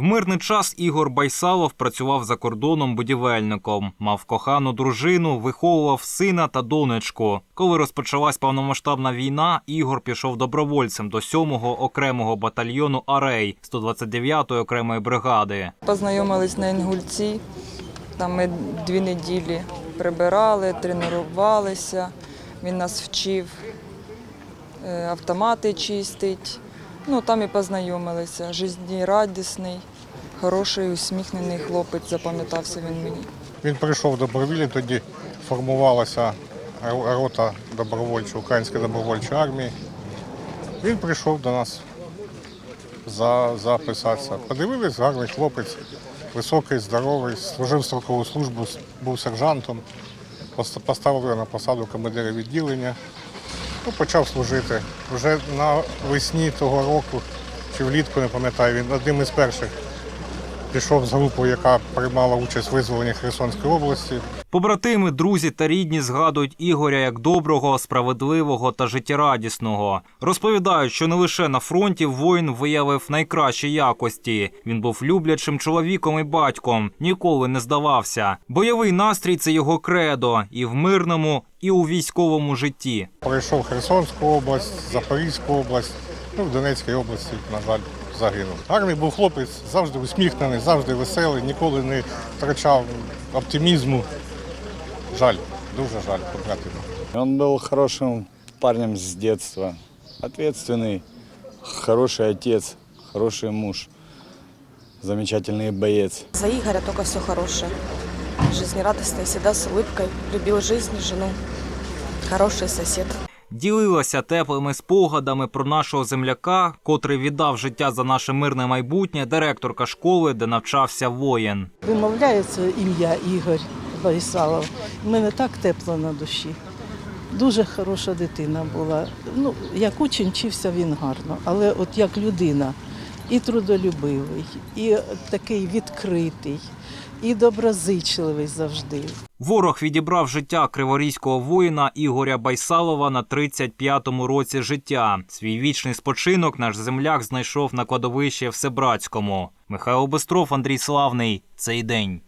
В мирний час Ігор Байсалов працював за кордоном будівельником, мав кохану дружину, виховував сина та донечку. Коли розпочалась повномасштабна війна, Ігор пішов добровольцем до 7-го окремого батальйону Арей 129-ї окремої бригади. Познайомились на Інгульці. Там ми дві неділі прибирали, тренувалися. Він нас вчив е, автомати чистить. Ну, там і познайомилися. Жизнерадісний, хороший, усміхнений хлопець, запам'ятався він мені. Він прийшов добровільно, тоді формувалася рота добровольчої, української добровольчої армії. Він прийшов до нас за, записатися. Подивились, гарний хлопець, високий, здоровий, служив строкову службу, був сержантом, Пост- поставили на посаду командира відділення. Ну, почав служити. Вже навесні того року, чи влітку, не пам'ятаю, він одним із перших пішов з групою, яка приймала участь в визволенні Херсонської області. Побратими, друзі та рідні згадують Ігоря як доброго, справедливого та життєрадісного. Розповідають, що не лише на фронті воїн виявив найкращі якості. Він був люблячим чоловіком і батьком, ніколи не здавався. Бойовий настрій це його кредо і в мирному, і у військовому житті. Пройшов Херсонську область, Запорізьку область, ну, в Донецькій області, на жаль, загинув. Гарний був хлопець, завжди усміхнений, завжди веселий, ніколи не втрачав оптимізму. Жаль, дуже жаль побратима. Он был хорошим парнем с детства, ответственный, хороший отец, хороший муж, замечательный боец. За Игоря только все хорошее. Жизнерадостный, всегда с улыбкой, любил жизнь, жену. Хороший сосед. Ділилася теплими спогадами про нашого земляка, котрий віддав життя за наше мирне майбутнє, директорка школи, де навчався воїн. Вимовляється ім'я Ігор Борисалов. У мене так тепло на душі. Дуже хороша дитина була. Ну, як учень вчився він гарно, але от як людина і трудолюбивий, і такий відкритий, і доброзичливий завжди. Ворог відібрав життя криворізького воїна Ігоря Байсалова на 35-му році життя. Свій вічний спочинок наш земляк знайшов на кладовищі в Себрацькому. Михайло Бестров, Андрій Славний. Цей день.